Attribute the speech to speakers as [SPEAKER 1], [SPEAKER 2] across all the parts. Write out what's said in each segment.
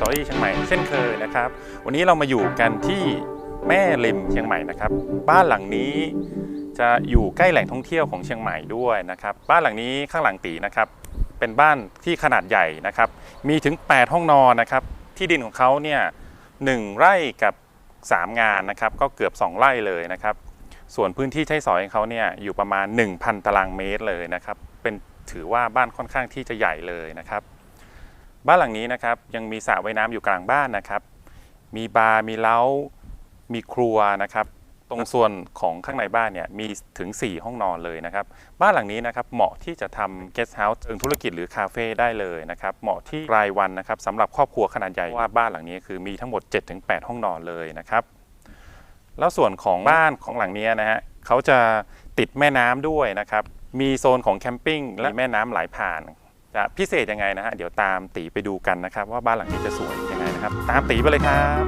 [SPEAKER 1] สตอรี่เชียงใหม่เช่นเคยนะครับ วันนี้เรามาอยู่กันที่แม่ริมเชียงใหม่นะครับ บ้านหลังนี้จะอยู่ใกล้แหล่งท่องเที่ยวของเชียงใหม่ด้วยนะครับ บ้านหลังนี้ข้างหลังตีนะครับ เป็นบ้านที่ขนาดใหญ่นะครับ มีถึง 8 ห้องนอนนะครับ ที่ดินของเขาเนี่ยหนึ่งไร่กับ 3 งานนะครับ ก็เกือบ 2 ไร่เลยนะครับ ส่วนพื้นที่ใช้สอยของเขาเนี่ยอยู่ประมาณ 1,000 ตารางเมตรเลยนะครับ เป็นถือว่าบ้านค่อนข้างที่จะใหญ่เลยนะครับ บ้านหลังนี้นะครับยังมีสระว่ายน้ำอยู่กลางบ้านนะครับ มีบาร์มีเล้า มีครัวนะครับ ตรงส่วนของข้างในบ้านเนี่ยมีถึง 4 ห้องนอนเลยนะครับ บ้านหลังนี้นะครับเหมาะที่จะทำ guest house เชิงธุรกิจหรือคาเฟ่ได้เลยนะครับ เหมาะที่รายวันนะครับสำหรับครอบครัวขนาดใหญ่ว่าบ้านหลังนี้คือมีทั้งหมด 7-8 ห้องนอนเลยนะครับ แล้วส่วนของบ้านของหลังนี้นะฮะเขาจะติดแม่น้ำด้วยนะครับ มีโซนของแคมปิ้งและแม่น้ำไหลผ่าน จะพิเศษยังไงนะฮะเดี๋ยวตามตีไปดูกันนะครับ ว่าบ้านหลังนี้จะสวยยังไงนะครับ ตามตีไปเลยครับ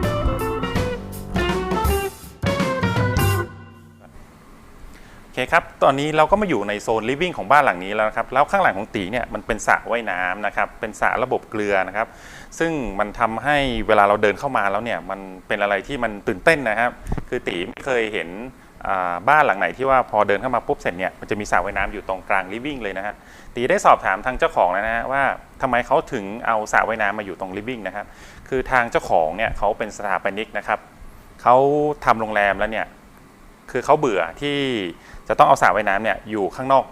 [SPEAKER 1] โอเคครับ ตอนนี้เราก็มาอยู่ในโซน living ของบ้านหลังนี้แล้วนะครับ แล้วข้างหลังของตีเนี่ยมันเป็นสระว่ายน้ำนะครับ เป็นสระระบบเกลือนะครับ ซึ่งมันทำให้เวลาเราเดินเข้ามาแล้วเนี่ย มันเป็นอะไรที่มันตื่นเต้นนะครับ คือตีไม่เคยเห็น บ้านหลังไหนที่ว่าพอเดินเข้ามาปุ๊บเสร็จเนี่ยมันจะมีสระว่ายน้ำอยู่ตรงกลาง living เลยนะฮะตีได้สอบถามทางเจ้าของแล้วนะฮะว่าทำไมเขาถึงเอาสระว่ายน้ำมาอยู่ตรง living นะครับคือทางเจ้าของเนี่ยเขาเป็นสถาปนิกนะครับเขาทำโรงแรมแล้วเนี่ยคือเขาเบื่อที่จะต้องเอาสระว่ายน้ำเนี่ยอยู่ข้างนอก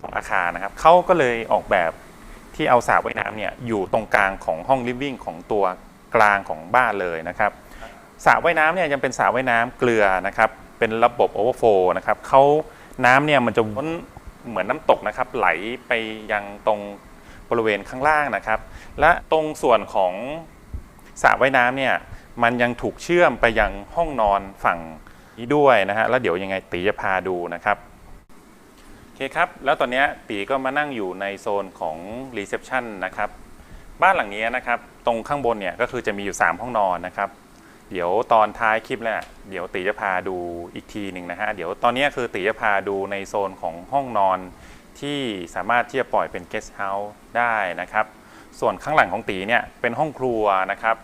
[SPEAKER 1] ของอาคารนะครับเขาก็เลยออกแบบที่เอาสระว่ายน้ำเนี่ยอยู่ตรงกลางของห้องลิฟวิ่งของตัวกลางของบ้านเลยนะครับสระว่ายน้ำเนี่ยยังเป็นสระว่ายน้ำเกลือนะครับ เป็นระบบโอเวอร์โฟนะครับเขาน้ำเนี่ยมันจะวนเหมือนน้ำตกนะครับ ไหลไปยังตรงบริเวณข้างล่างนะครับ และตรงส่วนของสระว่ายน้ำเนี่ยมันยังถูกเชื่อมไปยังห้องนอนฝั่งนี้ด้วยนะฮะแล้วเดี๋ยวยังไงตีจะพาดูนะครับโอเคครับ แล้วตอนนี้ตีก็มานั่งอยู่ในโซนของรีเซพชันนะครับ บ้านหลังนี้นะครับ ตรงข้างบนเนี่ยก็คือจะมีอยู่ 3 ห้องนอนนะครับ เดี๋ยวตอนท้ายคลิปเนี่ยเดี๋ยวตีจะพาดูอีกทีหนึ่งนะฮะ เดี๋ยวตอนนี้คือตีจะพาดูในโซนของห้องนอนที่สามารถที่จะปล่อยเป็น guest house ได้นะครับ ส่วนข้างหลังของตีเนี่ยเป็นห้องครัวนะครับ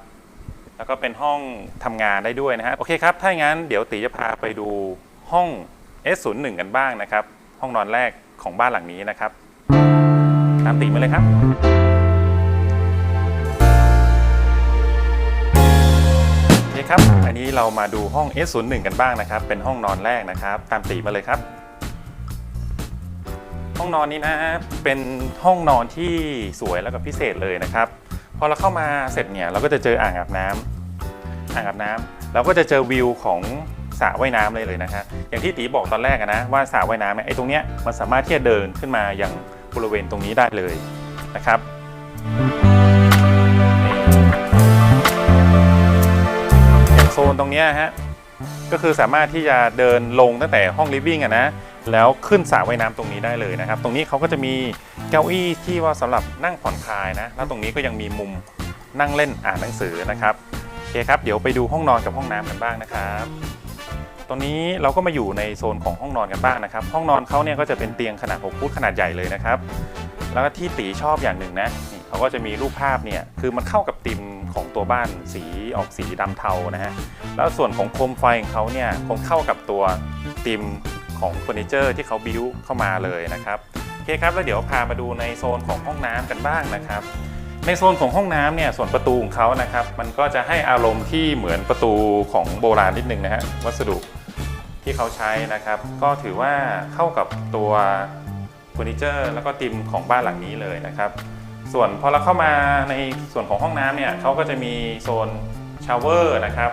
[SPEAKER 1] แล้วก็เป็นห้องทำงานได้ด้วยนะฮะ โอเคครับ ถ้าอย่างนั้นเดี๋ยวตีจะพาไปดูห้อง S01 กันบ้างนะครับ ห้องนอนแรกของบ้านหลังนี้นะครับ ตามตีมาเลยครับ ครับ อันนี้เรามาดูห้อง S01 กันบ้างนะครับ เป็นห้องนอนแรกนะครับ ตามตีมาเลยครับ ห้องนอนนี้นะเป็นห้องนอนที่สวยแล้วก็พิเศษเลยนะครับ พอเราเข้ามาเสร็จเนี่ยเราก็จะเจออ่างอาบน้ำอ่างอาบน้ำเราก็จะเจอวิวของสระว่ายน้ำเลยเลยนะครับอย่างที่ตีบอกตอนแรกนะว่าสระว่ายน้ำเนี่ยไอ้ตรงเนี้ยมันสามารถที่จะเดินขึ้นมาอยังบริเวณตรงนี้ได้เลยนะครับ นี่อย่างโซนตรงนี้ฮะก็คือสามารถที่จะเดินลงตั้งแต่ห้องลิฟวิ่งอะนะแล้วขึ้นสระว่ายน้ำตรงนี้ได้เลยนะครับ ตรงนี้เขาก็จะมีเก้าอี้ที่ว่าสำหรับนั่งผ่อนคลายนะ แล้วตรงนี้ก็ยังมีมุมนั่งเล่นอ่านหนังสือนะครับโอเคครับ เดี๋ยวไปดูห้องนอนกับห้องน้ำกันบ้างนะครับตรงนี้เราก็มาอยู่ในโซนของห้องนอนกันบ้างนะครับ ห้องนอนเขาเนี่ยก็จะเป็นเตียงขนาด6ฟุตขนาดใหญ่เลยนะครับ แล้วก็ที่ตีชอบอย่างหนึ่งนะนี่เขาก็จะมีรูปภาพเนี่ยคือมันเข้ากับธีมของตัวบ้านสีออกสีดำเทานะฮะแล้วส่วนของโคมไฟของเขาเนี่ยคงเข้ากับตัวธีมของเฟอร์นิเจอร์ที่เขาบิวเข้ามาเลยนะครับโอเคครับแล้วเดี๋ยวพามาดูในโซนของห้องน้ำกันบ้างนะครับ ในโซนของห้องน้ำเนี่ยส่วนประตูของเขานะครับมันก็จะให้อารมณ์ที่เหมือนประตูของโบราณนิดนึงนะฮะวัสดุที่เขาใช้นะครับ ก็ถือว่าเข้ากับตัว เฟอร์นิเจอร์แล้วก็ธีมของบ้านหลังนี้เลยนะครับ ส่วนพอเราเข้ามาในส่วนของห้องน้ำเนี่ยเขาก็จะมีโซนชาวเวอร์นะครับ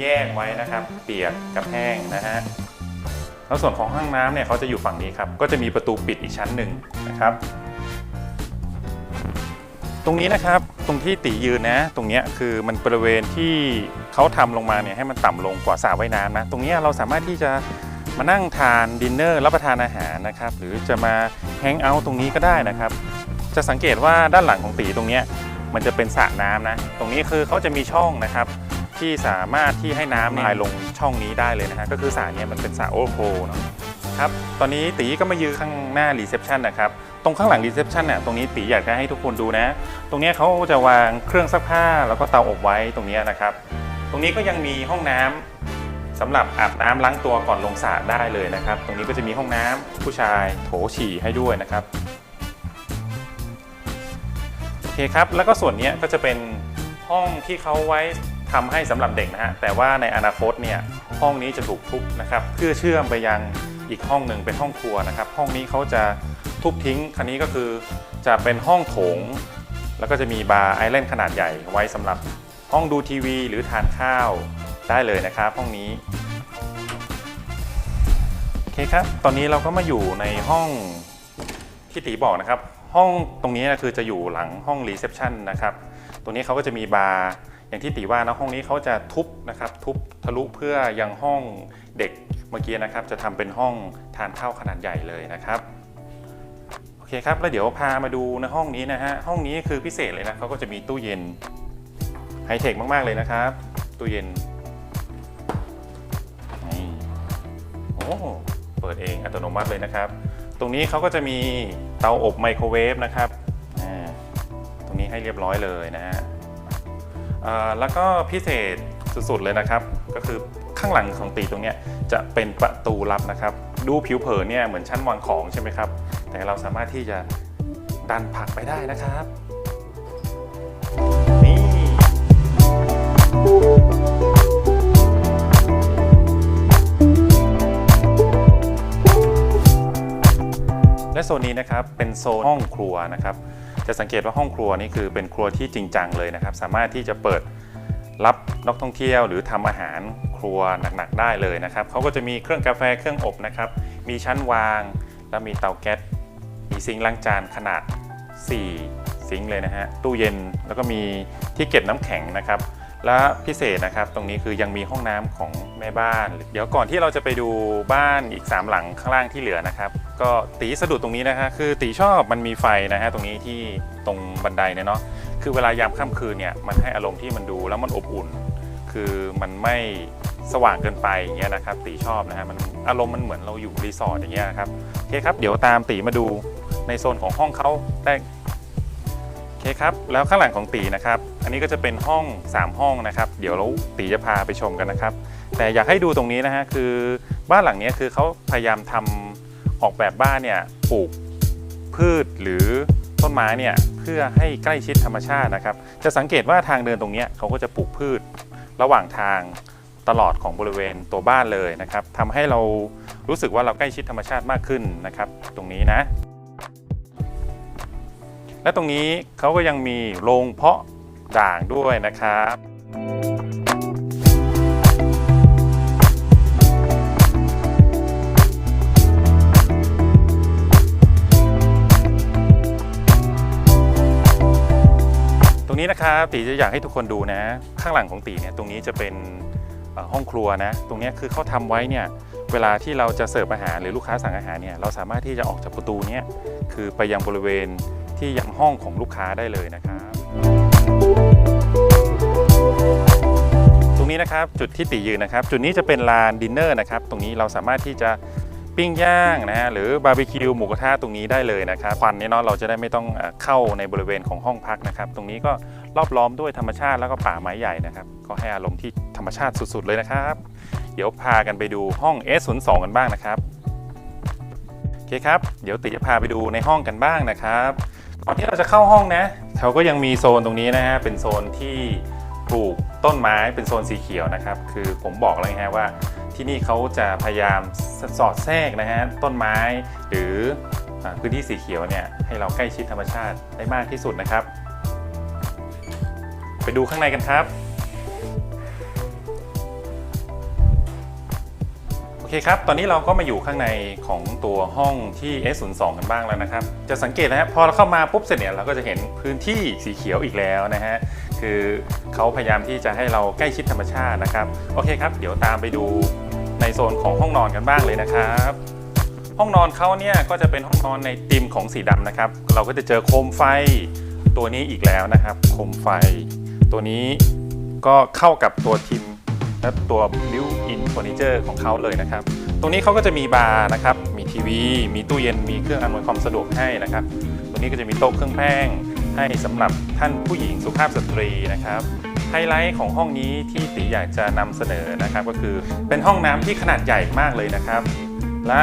[SPEAKER 1] แยกไว้นะครับ เปียกกับแห้งนะฮะแล้วส่วนของห้องน้ำเนี่ยเขาจะอยู่ฝั่งนี้ครับ ก็จะมีประตูปิดอีกชั้นหนึ่งนะครับ ตรงนี้นะครับตรงที่ตียืนนะ ตรงเนี้ยคือมันบริเวณที่เขาทำลงมาเนี่ยให้มันต่ำลงกว่าสระว่ายน้ำนะ ตรงเนี้ยเราสามารถที่จะ มานั่งทานดินเนอร์รับประทานอาหารนะครับ หรือจะมาแฮงเอาท์ตรงนี้ก็ได้นะครับ จะสังเกตว่าด้านหลังของตีตรงนี้มันจะเป็นสระน้ำนะ ตรงนี้คือเขาจะมีช่องนะครับ ที่สามารถที่ให้น้ำไหลลงช่องนี้ได้เลยนะฮะก็คือสระเนี้ยมันเป็นสระโอเวอร์โฟลว์เนาะครับตอนนี้ตีก็มายืนข้างหน้ารีเซพชันนะครับตรงข้างหลังรีเซพชันน่ะตรงนี้ตีอยากจะให้ทุกคนดูนะ ตรงนี้เขาจะวางเครื่องซักผ้าแล้วก็เตาอบไว้ตรงนี้นะครับ ตรงนี้ก็ยังมีห้องน้ำ สำหรับอาบน้ำล้างตัวก่อนลงสระได้เลยนะครับ ตรงนี้ก็จะมีห้องน้ำผู้ชายโถฉี่ให้ด้วยนะครับโอเคครับ แล้วก็ส่วนนี้ก็จะเป็นห้องที่เขาไว้ทำให้สำหรับเด็กนะฮะแต่ว่าในอนาคตเนี่ยห้องนี้จะถูกทุบนะครับเพื่อเชื่อมไปยังอีกห้องหนึ่งเป็นห้องครัวนะครับ ห้องนี้เขาจะทุบทิ้งคันนี้ก็คือจะเป็นห้องโถง แล้วก็จะมีบาร์ไอแลนด์ขนาดใหญ่ไว้สำหรับห้องดูทีวี หรือทานข้าว ได้เลยนะครับห้องนี้โอเคครับ ตอนนี้เราก็มาอยู่ในห้องที่ตีบอกนะครับ ห้องตรงนี้นะคือจะอยู่หลังห้องรีเซพชันนะครับตรงนี้เขาก็จะมีบาร์อย่างที่ตีว่านะห้องนี้เขาจะทุบนะครับ ทุบทะลุเพื่อยังห้องเด็กเมื่อกี้นะครับ จะทำเป็นห้องทานข้าวขนาดใหญ่เลยนะครับโอเคครับแล้วเดี๋ยวพามาดูในห้องนี้นะฮะห้องนี้คือพิเศษเลยนะเขาก็จะมีตู้เย็นไฮเทคมากๆเลยนะครับ ตู้เย็น โอ้เปิดเองอัตโนมัติเลยนะครับ ตรงนี้เขาก็จะมีเตาอบไมโครเวฟนะครับตรงนี้ให้เรียบร้อยเลยนะฮะแล้วก็พิเศษสุดๆเลยนะครับ ก็คือข้างหลังของตีตรงนี้จะเป็นประตูลับนะครับ ดูผิวเผินเนี่ยเหมือนชั้นวางของใช่ไหมครับ แต่เราสามารถที่จะดันผักไปได้นะครับ โซนนี้นะครับเป็นโซนห้องครัวนะครับจะสังเกตว่าห้องครัวนี่คือเป็นครัวที่จริงจังเลยนะครับ สามารถที่จะเปิดรับนักท่องเที่ยวหรือทำอาหารครัวหนักๆได้เลยนะครับเขาก็จะมีเครื่องกาแฟเครื่องอบนะครับ มีชั้นวาง แล้วมีเตาแก๊สมีซิงล้างจานขนาด 4 ซิงค์เลยนะฮะตู้เย็นแล้วก็มีที่เก็บน้ำแข็งนะครับ และพิเศษนะครับ ตรงนี้คือยังมีห้องน้ำของแม่บ้าน เดี๋ยวก่อนที่เราจะไปดูบ้านอีก 3 หลังข้างล่างที่เหลือนะครับ ก็ตีสะดุดตรงนี้นะฮะคือตีชอบมันมีไฟนะฮะตรงนี้ที่ตรงบันไดเนี่ยเนาะคือเวลายามค่ำคืนเนี่ยมันให้อารมณ์ที่มันดูแล้วมันอบอุ่น คือมันไม่สว่างเกินไปอย่างเงี้ยนะครับ ตีชอบนะฮะมันอารมณ์มันเหมือนเราอยู่รีสอร์ทอย่างเงี้ยครับโอเคครับเดี๋ยวตามตีมาดูในโซนของห้องเขาได้โอเคครับแล้วข้างหลังของตีนะครับ อันนี้ก็จะเป็นห้อง 3 ห้องนะครับ เดี๋ยวเราตีจะพาไปชมกันนะครับ แต่อยากให้ดูตรงนี้นะฮะคือบ้านหลังนี้คือเขาพยายามทำออกแบบบ้านเนี่ยปลูกพืชหรือต้นไม้เนี่ยเพื่อให้ใกล้ชิดธรรมชาตินะครับ จะสังเกตว่าทางเดินตรงนี้เขาก็จะปลูกพืชระหว่างทางตลอดของบริเวณตัวบ้านเลยนะครับทำให้เรารู้สึกว่าเราใกล้ชิดธรรมชาติมากขึ้นนะครับ ตรงนี้นะ และตรงนี้เขาก็ยังมีโรงเพาะ ด่างด้วยนะครับตรงนี้นะครับตีจะอยากให้ทุกคนดูนะ ข้างหลังของตีเนี่ยตรงนี้จะเป็นห้องครัวนะ ตรงนี้คือเขาทำไว้เนี่ยเวลาที่เราจะเสิร์ฟอาหารหรือลูกค้าสั่งอาหารเนี่ยเราสามารถที่จะออกจากประตูเนี้ยคือไปยังบริเวณที่ยังห้องของลูกค้าได้เลยนะครับ ตรงนี้นะครับจุดที่ตียืนนะครับ จุดนี้จะเป็นลานดินเนอร์นะครับ ตรงนี้เราสามารถที่จะปิ้งย่างนะฮะหรือบาร์บีคิวหมูกระทะตรงนี้ได้เลยนะครับควันเนี่ยเนาะเราจะได้ไม่ต้องเอ่อเข้าในบริเวณของห้องพักนะครับ ตรงนี้ก็รอบล้อมด้วยธรรมชาติแล้วก็ป่าไม้ใหญ่นะครับ ก็ให้อารมณ์ที่ธรรมชาติสุดๆเลยนะครับ เดี๋ยวพากันไปดูห้อง S02 กันบ้างนะครับโอเคครับ เดี๋ยวติจะพาไปดูในห้องกันบ้างนะครับ ก่อนที่เราจะเข้าห้องนะเขาก็ยังมีโซนตรงนี้นะฮะเป็นโซนที่ปลูกต้นไม้เป็นโซนสีเขียวนะครับ คือผมบอกแล้วนะฮะว่าที่นี่เขาจะพยายามสอดแทรกนะฮะต้นไม้หรือพื้นที่สีเขียวเนี่ยให้เราใกล้ชิดธรรมชาติได้มากที่สุดนะครับ ไปดูข้างในกันครับ โอเคครับ ตอนนี้เราก็มาอยู่ข้างในของตัวห้องที่ S02 กันบ้างแล้วนะครับ จะสังเกตนะฮะพอเราเข้ามาปุ๊บเสร็จเนี่ยเราก็จะเห็นพื้นที่สีเขียวอีกแล้วนะฮะ คือเขาพยายามที่จะให้เราใกล้ชิดธรรมชาตินะครับ โอเคครับ เดี๋ยวตามไปดูในโซนของห้องนอนกันบ้างเลยนะครับห้องนอนเขาเนี่ยก็จะเป็นห้องนอนในธีมของสีดำนะครับ เราก็จะเจอโคมไฟตัวนี้อีกแล้วนะครับ โคมไฟ ตัวนี้ก็เข้ากับตัวทีม และตัว built in furniture ของเขาเลยนะครับ ตรงนี้เขาก็จะมีบาร์นะครับ มีทีวี มีตู้เย็น มีเครื่องอำนวยความสะดวกให้นะครับ ตรงนี้ก็จะมีโต๊ะเครื่องแป้งให้สำหรับท่านผู้หญิงสุภาพสตรีนะครับ ไฮไลท์ของห้องนี้ที่ตีอยากจะนำเสนอนะครับ ก็คือเป็นห้องน้ำที่ขนาดใหญ่มากเลยนะครับ และ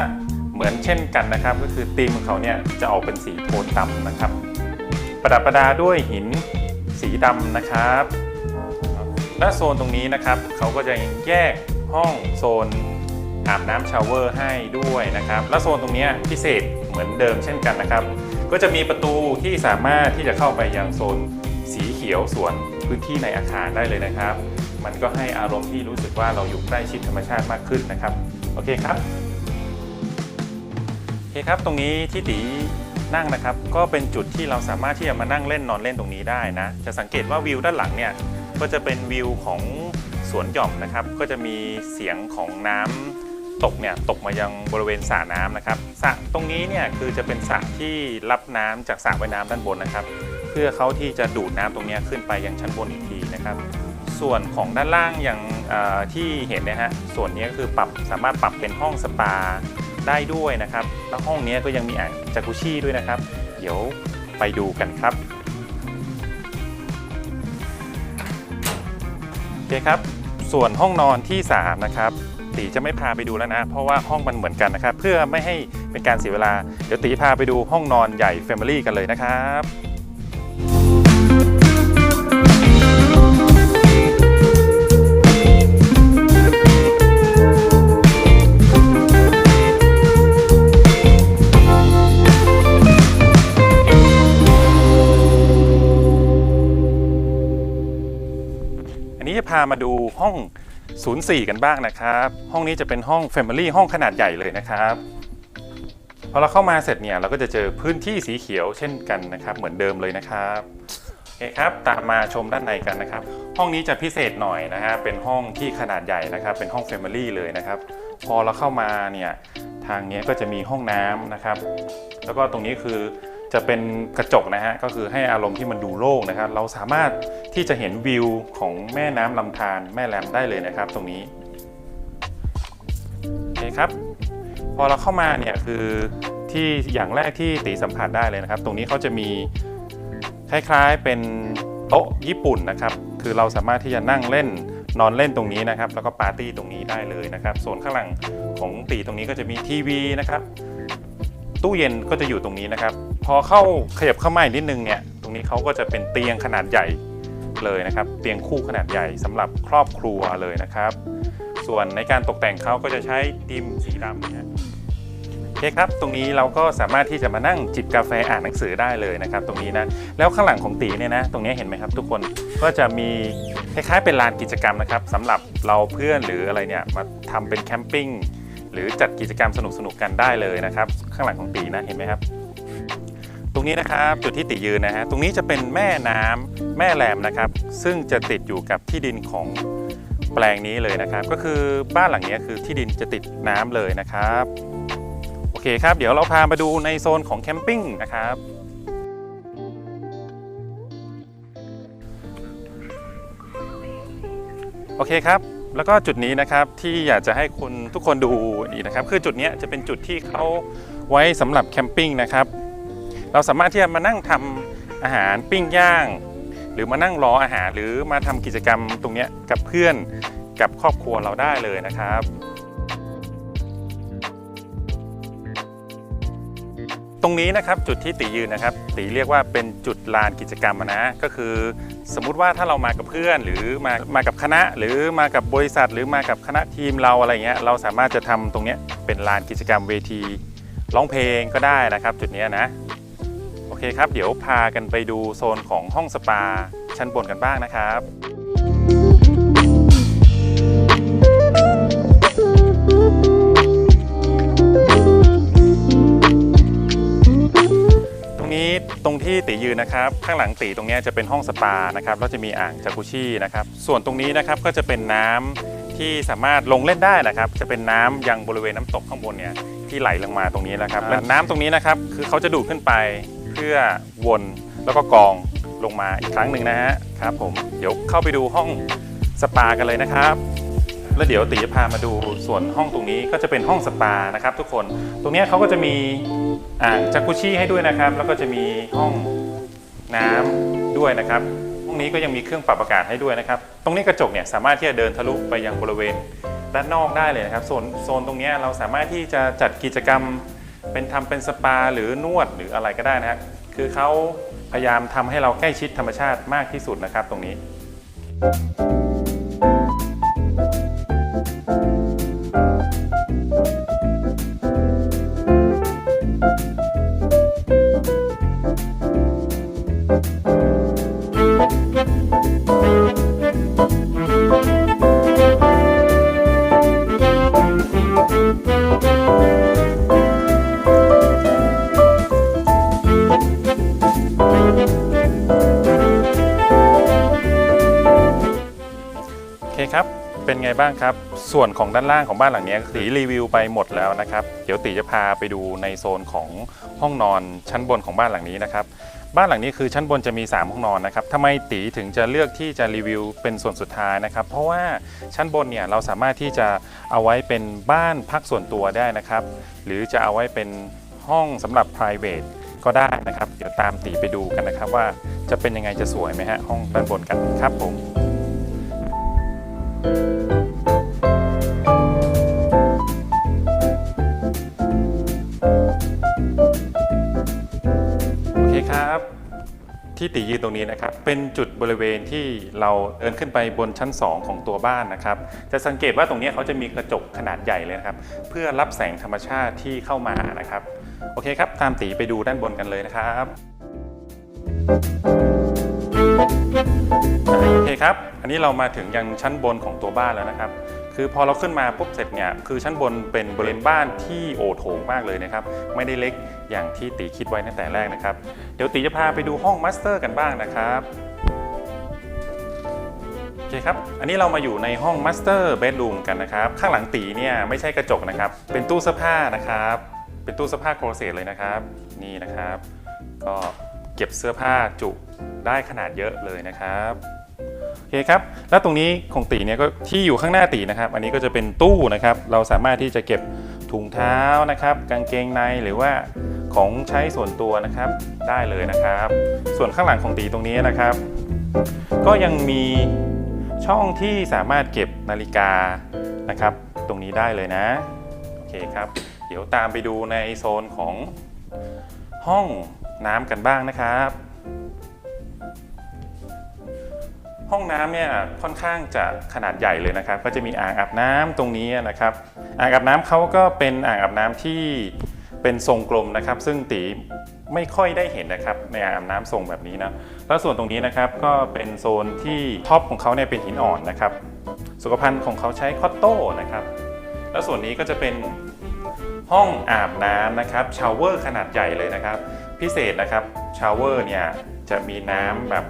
[SPEAKER 1] เหมือนเช่นกันนะครับ ก็คือธีมของเขาเนี่ยจะออกเป็นสีโทนดำนะครับ ประดับประดาด้วยหินสีดำนะครับ และโซนตรงนี้นะครับเขาก็จะแยกห้องโซนอาบน้ำชาวเวอร์ให้ด้วยนะครับ และโซนตรงนี้พิเศษเหมือนเดิมเช่นกันนะครับ ก็จะมีประตูที่สามารถที่จะเข้าไปยังโซนสีเขียวส่วนพื้นที่ในอาคารได้เลยนะครับ มันก็ให้อารมณ์ที่รู้สึกว่าเราอยู่ใกล้ชิดธรรมชาติมากขึ้นนะครับ โอเคครับ โอเคครับ ตรงนี้ที่ตีนั่งนะครับ ก็เป็นจุดที่เราสามารถที่จะมานั่งเล่นนอนเล่นตรงนี้ได้นะ จะสังเกตว่าวิวด้านหลังเนี่ย ก็จะเป็นวิวของสวนหย่อมนะครับ ก็จะมีเสียงของน้ำตกเนี่ยตกมายังบริเวณสระน้ำนะครับสระตรงนี้เนี่ยคือจะเป็นสระที่รับน้ำจากสระว่ายน้ำด้านบนนะครับ เพื่อเขาที่จะดูดน้ำตรงนี้ขึ้นไปยังชั้นบนอีกทีนะครับ ส่วนของด้านล่างอย่างที่เห็นนะฮะส่วนนี้ก็คือปรับสามารถปรับเป็นห้องสปาได้ด้วยนะครับ แล้วห้องนี้ก็ยังมีอ่างจากุชี่ด้วยนะครับ เดี๋ยวไปดูกันครับ เคครับ ส่วนห้องนอนที่ 3 นะครับตีจะไม่พาไปดูแล้วนะ เพราะว่าห้องมันเหมือนกันนะครับ เพื่อไม่ให้เป็นการเสียเวลา เดี๋ยวตีพาไปดูห้องนอนใหญ่ Family กันเลยนะครับ มาดูห้อง 04 กันบ้างนะครับ ห้องนี้จะเป็นห้อง Family ห้องขนาดใหญ่เลยนะครับพอเราเข้ามาเสร็จเนี่ยเราก็จะเจอพื้นที่สีเขียวเช่นกันนะครับ เหมือนเดิมเลยนะครับโอเคครับตามมาชมด้านในกันนะครับ ห้องนี้จะพิเศษหน่อยนะฮะเป็นห้องที่ขนาดใหญ่นะครับ เป็นห้อง Family เลยนะครับ พอเราเข้ามาเนี่ยทางนี้ก็จะมีห้องน้ำนะครับ แล้วก็ตรงนี้คือ จะเป็นกระจกนะฮะก็คือให้อารมณ์ที่มันดูโล่งนะครับ เราสามารถที่จะเห็นวิวของแม่น้ำลำธารแม่แลมได้เลยนะครับ ตรงนี้โอเคครับ พอเราเข้ามาเนี่ยคือที่อย่างแรกที่ตีสัมผัสได้เลยนะครับ ตรงนี้เขาจะมีคล้ายๆเป็นโต๊ะญี่ปุ่นนะครับ คือเราสามารถที่จะนั่งเล่นนอนเล่นตรงนี้นะครับ แล้วก็ปาร์ตี้ตรงนี้ได้เลยนะครับส่วนข้างหลังของตีตรงนี้ก็จะมีทีวีนะครับ ตู้เย็นก็จะอยู่ตรงนี้นะครับ พอเข้าขยับเข้ามาอีกนิดนึงเนี่ยตรงนี้เขาก็จะเป็นเตียงขนาดใหญ่เลยนะครับ เตียงคู่ขนาดใหญ่สำหรับครอบครัวเลยนะครับ ส่วนในการตกแต่งเขาก็จะใช้ดิมสีดำนะฮะโอเคครับ ตรงนี้เราก็สามารถที่จะมานั่งจิบกาแฟอ่านหนังสือได้เลยนะครับ ตรงนี้นะแล้วข้างหลังของตีเนี่ยนะตรงนี้เห็นไหมครับ ทุกคนก็จะมีคล้ายๆเป็นลานกิจกรรมนะครับสำหรับเราเพื่อนหรืออะไรเนี่ยมาทำเป็นแคมปิ้งหรือจัดกิจกรรมสนุกๆกันได้เลยนะครับ ข้างหลังของตีนะเห็นไหมครับ ตรงนี้นะครับจุดที่ติยืนนะฮะตรงนี้จะเป็นแม่น้ำแม่แหลมนะครับ ซึ่งจะติดอยู่กับที่ดินของแปลงนี้เลยนะครับ ก็คือบ้านหลังนี้คือที่ดินจะติดน้ำเลยนะครับโอเคครับ เดี๋ยวเราพามาดูในโซนของแคมปิ้งนะครับโอเคครับแล้วก็จุดนี้นะครับที่อยากจะให้คุณทุกคนดูอีกนะครับ คือจุดนี้จะเป็นจุดที่เขาไว้สำหรับแคมปิ้งนะครับ เราสามารถที่จะมานั่งทำอาหารปิ้งย่าง หรือมานั่งรออาหารหรือมาทำกิจกรรมตรงนี้กับเพื่อนกับครอบครัวเราได้เลยนะครับตรงนี้นะครับจุดที่ตียืนนะครับตีเรียกว่าเป็นจุดลานกิจกรรมนะก็คือ สมมุติว่าถ้าเรามากับเพื่อนหรือมามากับคณะ หรือมากับบริษัท หรือมากับคณะทีมเราอะไรเงี้ยเราสามารถจะทำตรงเนี้ยเป็นลานกิจกรรมเวทีร้องเพลงก็ได้นะครับ จุดเนี้ยนะ เคครับ เดี๋ยวพากันไปดูโซนของห้องสปาชั้นบนกันบ้างนะครับตรงนี้ตรงที่ตียืนนะครับ ข้างหลังตีตรงนี้จะเป็นห้องสปานะครับแล้วจะมีอ่างจากุชี่นะครับ ส่วนตรงนี้นะครับก็จะเป็นน้ำที่สามารถลงเล่นได้นะครับ จะเป็นน้ำยังบริเวณน้ำตกข้างบนเนี่ยที่ไหลลงมาตรงนี้นะครับและน้ำตรงนี้นะครับคือเขาจะดูดขึ้นไป เพื่อวนแล้วก็กองลงมาอีกครั้งหนึ่งนะฮะครับผมเดี๋ยวเข้าไปดูห้องสปากันเลยนะครับ แล้วเดี๋ยวตีจะพามาดูส่วนห้องตรงนี้ก็จะเป็นห้องสปานะครับ ทุกคนตรงนี้เขาก็จะมีอ่างจากุชี่ให้ด้วยนะครับ แล้วก็จะมีห้องน้ำด้วยนะครับห้องนี้ก็ยังมีเครื่องปรับอากาศให้ด้วยนะครับ ตรงนี้กระจกเนี่ยสามารถที่จะเดินทะลุไปยังบริเวณด้านนอกได้เลยนะครับโซนโซนตรงนี้เราสามารถที่จะจัดกิจกรรม เป็นทำเป็นสปาหรือนวดหรืออะไรก็ได้นะครับคือเขาพยายามทำให้เราใกล้ชิดธรรมชาติมากที่สุดนะครับตรงนี้ เป็นไงบ้างครับ ส่วนของด้านล่างของบ้านหลังนี้ตีรีวิวไปหมดแล้วนะครับ เดี๋ยวตีจะพาไปดูในโซนของห้องนอนชั้นบนของบ้านหลังนี้นะครับ บ้านหลังนี้คือชั้นบนจะมี 3 ห้องนอนนะครับทำไมตีถึงจะเลือกที่จะรีวิวเป็นส่วนสุดท้ายนะครับ เพราะว่าชั้นบนเนี่ยเราสามารถที่จะเอาไว้เป็นบ้านพักส่วนตัวได้นะครับ หรือจะเอาไว้เป็นห้องสำหรับ private ก็ได้นะครับ เดี๋ยวตามตีไปดูกันนะครับ ว่าจะเป็นยังไงจะสวยไหมฮะห้องด้านบนกันครับผม โอเคครับ ที่ตียืนตรงนี้นะครับ เป็นจุดบริเวณที่เราเดินขึ้นไปบนชั้น 2 ของตัวบ้านนะครับ จะสังเกตว่าตรงนี้เขาจะมีกระจกขนาดใหญ่เลยนะครับ เพื่อรับแสงธรรมชาติที่เข้ามานะครับ โอเคครับ ตามตีไปดูด้านบนกันเลยนะครับ โอเคครับ อันนี้เรามาถึงยังชั้นบนของตัวบ้านแล้วนะครับ คือพอเราขึ้นมาปุ๊บเสร็จเนี่ย คือชั้นบนเป็นบริเวณบ้านที่โอโถงมากเลยนะครับ ไม่ได้เล็กอย่างที่ตีคิดไว้ตั้งแต่แรกนะครับ เดี๋ยวตีจะพาไปดูห้องมาสเตอร์กันบ้างนะครับ โอเคครับ อันนี้เรามาอยู่ในห้องมาสเตอร์เบดรูมกันนะครับ ข้างหลังตีเนี่ยไม่ใช่กระจกนะครับ เป็นตู้เสื้อผ้านะครับ เป็นตู้เสื้อผ้าโครเซตเลยนะครับ นี่นะครับ ก็ เก็บเสื้อผ้าจุได้ขนาดเยอะเลยนะครับโอเคครับ แล้วตรงนี้ของตีเนี่ยก็ที่อยู่ข้างหน้าตีนะครับ อันนี้ก็จะเป็นตู้นะครับ เราสามารถที่จะเก็บถุงเท้านะครับ กางเกงในหรือว่าของใช้ส่วนตัวนะครับได้เลยนะครับ ส่วนข้างหลังของตีตรงนี้นะครับ ก็ยังมีช่องที่สามารถเก็บนาฬิกานะครับ ตรงนี้ได้เลยนะโอเคครับ เดี๋ยวตามไปดูในโซนของห้อง น้ำกันบ้างนะครับ ห้องน้ำเนี่ยค่อนข้างจะขนาดใหญ่เลยนะครับ ก็จะมีอ่างอาบน้ำตรงนี้นะครับ อ่างอาบน้ำเขาก็เป็นอ่างอาบน้ำที่เป็นทรงกลมนะครับ ซึ่งตีไม่ค่อยได้เห็นนะครับในอ่างอาบน้ำทรงแบบนี้นะแล้วส่วนตรงนี้นะครับก็เป็นโซนที่ท็อปของเขาเนี่ยเป็นหินอ่อนนะครับ สุขภัณฑ์ของเขาใช้คอตโต้นะครับ แล้วส่วนนี้ก็จะเป็น ห้องอาบน้ำนะครับชาวเวอร์ขนาดใหญ่เลยนะครับ พิเศษนะครับชาวเวอร์เนี่ยจะมีน้ำแบบ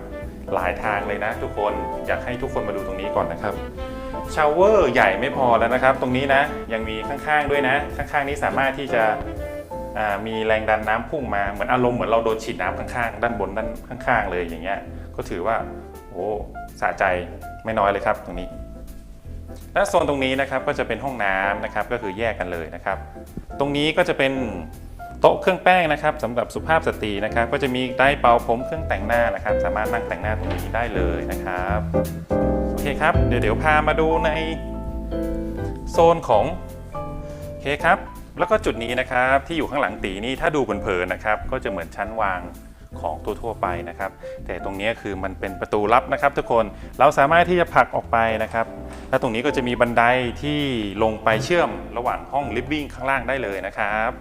[SPEAKER 1] หลายทางเลยนะทุกคนอยากให้ทุกคนมาดูตรงนี้ก่อนนะครับชาวเวอร์ใหญ่ไม่พอแล้วนะครับ ตรงนี้นะยังมีข้างๆด้วยนะ ข้างๆนี้สามารถที่จะมีแรงดันน้ำพุ่งมาเหมือนอารมณ์เหมือนเราโดนฉีดน้ำข้างๆ ด้านบนด้านข้างๆ เลยอย่างเงี้ยก็ถือว่าโอ้สะใจไม่น้อยเลยครับตรงนี้ และโซนตรงนี้นะครับก็จะเป็นห้องน้ำนะครับก็คือแยกกันเลยนะครับ ตรงนี้ก็จะเป็นโต๊ะเครื่องแป้งนะครับสำหรับสุภาพสตรีนะครับ ก็จะมีไดร์เป่าผมเครื่องแต่งหน้านะครับ สามารถนั่งแต่งหน้าตรงนี้ได้เลยนะครับโอเคครับเดี๋ยวเดี๋ยวพามาดูในโซนของโอเคครับแล้วก็จุดนี้นะครับที่อยู่ข้างหลังตีนี่ถ้าดูเผินๆนะครับ ก็จะเหมือนชั้นวาง ของทั่วๆไปนะครับ แต่ตรงนี้คือมันเป็นประตูลับนะครับ ทุกคนเราสามารถที่จะผลักออกไปนะครับ และตรงนี้ก็จะมีบันไดที่ลงไปเชื่อมระหว่างห้องลิฟวิ่งข้างล่างได้เลยนะครับ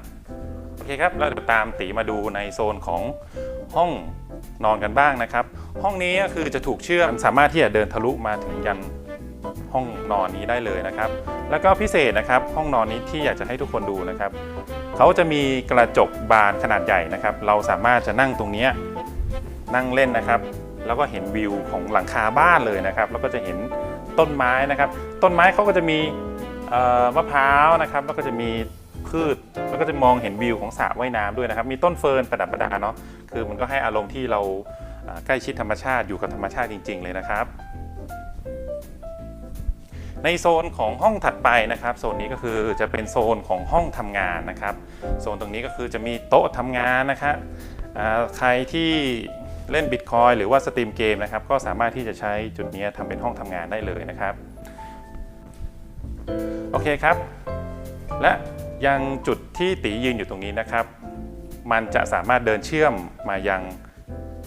[SPEAKER 1] โอเคครับแล้วเดี๋ยวตามตีมาดูในโซนของห้องนอนกันบ้างนะครับ ห้องนี้ก็คือจะถูกเชื่อมสามารถที่จะเดินทะลุมาถึงยันห้องนอนนี้ได้เลยนะครับ แล้วก็พิเศษนะครับ ห้องนอนนี้ที่อยากจะให้ทุกคนดูนะครับ เขาจะมีกระจกบานขนาดใหญ่นะครับ เราสามารถจะนั่งตรงนี้นั่งเล่นนะครับ แล้วก็เห็นวิวของหลังคาบ้านเลยนะครับ แล้วก็จะเห็นต้นไม้นะครับ ต้นไม้เขาก็จะมีมะพร้าวนะครับ แล้วก็จะมีพืชแล้วก็จะมองเห็นวิวของสระว่ายน้ำด้วยนะครับ มีต้นเฟิร์นประดับประดาเนาะคือมันก็ให้อารมณ์ที่เราใกล้ชิดธรรมชาติอยู่กับธรรมชาติจริง ๆ เลยนะครับ ในโซนของห้องถัดไปนะครับโซนนี้ก็คือจะเป็นโซนของห้องทำงานนะครับ โซนตรงนี้ก็คือจะมีโต๊ะทำงานนะครับใครที่เล่นบิตคอยหรือว่าสตรีมเกมนะครับก็สามารถที่จะใช้จุดนี้ทำเป็นห้องทำงานได้เลยนะครับโอเคครับ และยังจุดที่ตียืนอยู่ตรงนี้นะครับ มันจะสามารถเดินเชื่อมมายัง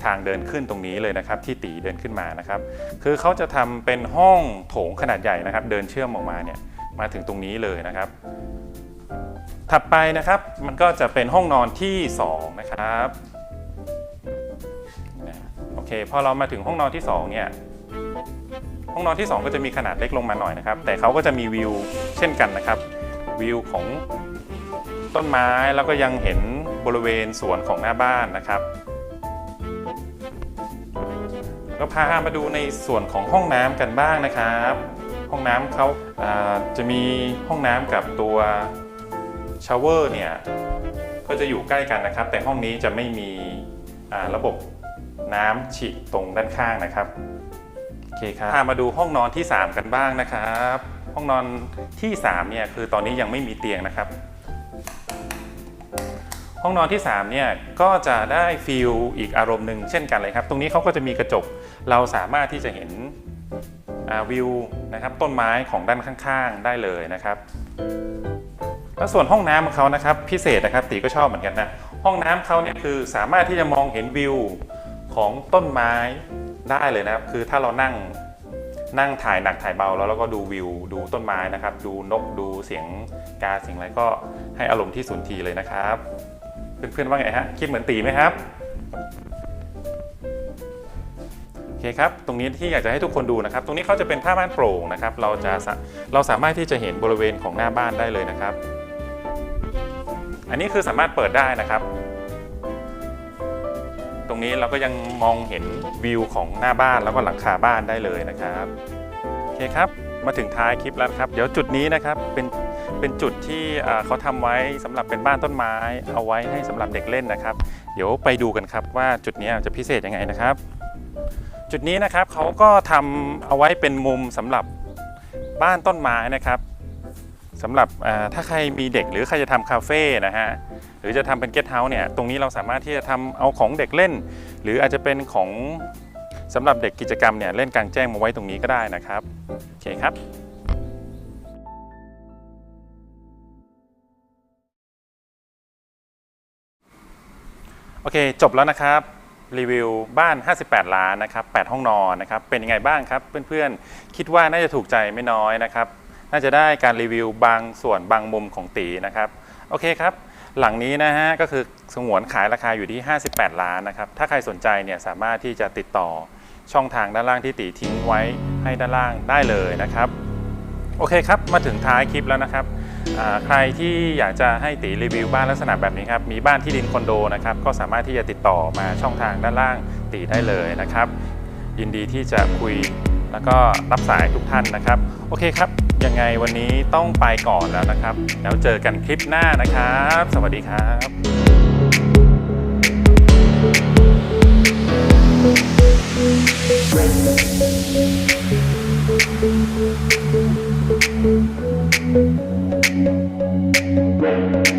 [SPEAKER 1] ทางเดินขึ้นตรงนี้เลยนะครับที่ตีเดินขึ้นมานะครับ คือเขาจะทำเป็นห้องโถงขนาดใหญ่นะครับ เดินเชื่อมออกมาเนี่ยมาถึงตรงนี้เลยนะครับ ถัดไปนะครับมันก็จะเป็นห้องนอนที่ 2 นะครับโอเคพอเรามาถึงห้องนอนที่ 2 เนี่ยห้องนอนที่ 2 ก็จะมีขนาดเล็กลงมาหน่อยนะครับ แต่เขาก็จะมีวิวเช่นกันนะครับ วิวของต้นไม้แล้วก็ยังเห็นบริเวณสวนของหน้าบ้านนะครับ ก็พามาดูในส่วนของห้องน้ำกันบ้างนะครับ ห้องน้ำเขาาจะมีห้องน้ำกับตัวชาวเวอร์เนี่ยก็จะอยู่ใกล้กันนะครับ แต่ห้องนี้จะไม่มีระบบน้ำฉีดตรงด้านข้างนะครับโอเคครับพามาดูห้องนอนที่ 3 กันบ้างนะครับ ห้องนอนที่3เนี่ยคือตอนนี้ยังไม่มีเตียงนะครับ ห้องนอนที่3เนี่ยก็จะได้ฟีลอีกอารมณ์หนึ่งเช่นกันเลยครับ ตรงนี้เขาก็จะมีกระจกเราสามารถที่จะเห็นวิวนะครับต้นไม้ของด้านข้างๆได้เลยนะครับ แล้วส่วนห้องน้ำของเขานะครับพิเศษนะครับตีก็ชอบเหมือนกันนะห้องน้ำเขาเนี่ยคือสามารถที่จะมองเห็นวิวของต้นไม้ได้เลยนะครับ คือถ้าเรานั่งนั่งถ่ายหนักถ่ายเบาแล้วเราก็ดูวิวดูต้นไม้นะครับ ดูนกดูเสียงกาเสียงอะไรก็ให้อารมณ์ที่สุนทรีเลยนะครับ เพื่อนๆว่าไงฮะ คิดเหมือนตีไหมครับโอเคครับ ตรงนี้ที่อยากจะให้ทุกคนดูนะครับ ตรงนี้เขาจะเป็นผ้าม่านโปร่งนะครับ เราจะเราสามารถที่จะเห็นบริเวณของหน้าบ้านได้เลยนะครับ อันนี้คือสามารถเปิดได้นะครับ ตรงนี้เราก็ยังมองเห็นวิวของหน้าบ้านแล้วก็หลังคาบ้านได้เลยนะครับ โอเคครับ มาถึงท้ายคลิปแล้วครับ เดี๋ยวจุดนี้นะครับเป็น เป็นจุดที่เขาทำไว้สำหรับเป็นบ้านต้นไม้ เอาไว้ให้สำหรับเด็กเล่นนะครับ เดี๋ยวไปดูกันครับว่าจุดนี้จะพิเศษยังไงนะครับ จุดนี้นะครับเขาก็ทำเอาไว้เป็นมุมสำหรับบ้านต้นไม้นะครับสำหรับถ้าใครมีเด็กหรือใครจะทำคาเฟ่นะฮะหรือจะทำเป็นเกสต์เฮาส์เนี่ยตรงนี้เราสามารถที่จะทำเอาของเด็กเล่น หรืออาจจะเป็นของสำหรับเด็กกิจกรรมเนี่ยเล่นกลางแจ้งมาไว้ตรงนี้ก็ได้นะครับโอเคครับ โอเค จบแล้วนะครับ รีวิวบ้าน 58 ล้านนะครับ8ห้องนอนนะครับ เป็นยังไงบ้างครับ เพื่อนๆ คิดว่าน่าจะถูกใจไม่น้อยนะครับ น่าจะได้การรีวิวบางส่วนบางมุมของตีนะครับ โอเคครับ หลังนี้นะฮะ ก็คือสงวนขายราคาอยู่ที่ 58 ล้านนะครับ ถ้าใครสนใจเนี่ยสามารถที่จะติดต่อช่องทางด้านล่างที่ตีทิ้งไว้ให้ด้านล่างได้เลยนะครับ โอเคครับ มาถึงท้ายคลิปแล้วนะครับ ใครที่อยากจะให้ตีรีวิวบ้านลักษณะแบบนี้ครับ มีบ้านที่ดินคอนโดนะครับ ก็สามารถที่จะติดต่อมาช่องทางด้านล่างตีได้เลยนะครับ ยินดีที่จะคุยแล้วก็รับสายทุกท่านนะครับ โอเคครับ ยังไงวันนี้ต้องไปก่อนแล้วนะครับ แล้วเจอกันคลิปหน้านะครับ สวัสดีครับ
[SPEAKER 2] Bye.